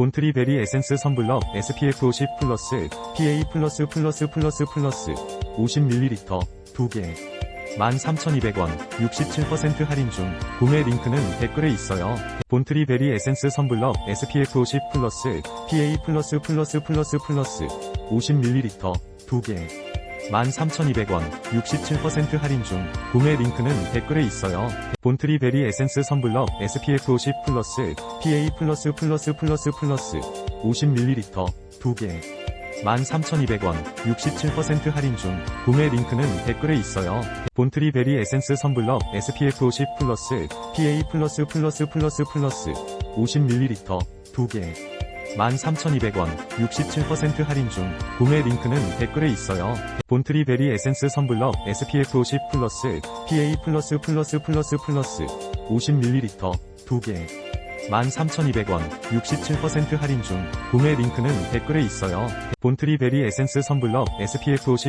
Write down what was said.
본트리 베리 에센스 선블럭 SPF 50 플러스 PA 플러스 플러스 플러스 플러스 50ml 2개 13,200원 67% 할인 중 구매 링크는 댓글에 있어요. 본트리 베리 에센스 선블럭 SPF 50 플러스 PA 플러스 플러스 플러스 플러스 50ml 2개 13,200원 67% 할인 중 구매 링크는 댓글에 있어요. 본트리 베리 에센스 선블럭 SPF 50 플러스 PA 플러스 플러스 플러스 플러스 50ml 2개 13,200원 67% 할인 중 구매 링크는 댓글에 있어요. 본트리 베리 에센스 선블럭 SPF 50 플러스 PA 플러스 플러스 플러스 플러스 50ml 2개 13,200원 67% 할인 중 구매 링크는 댓글에 있어요. 본트리 베리 에센스 선블럭 SPF 50 플러스 PA 플러스 플러스 플러스 플러스 50ml 2개 13,200원 67% 할인 중 구매 링크는 댓글에 있어요. 본트리 베리 에센스 선블럭 SPF 50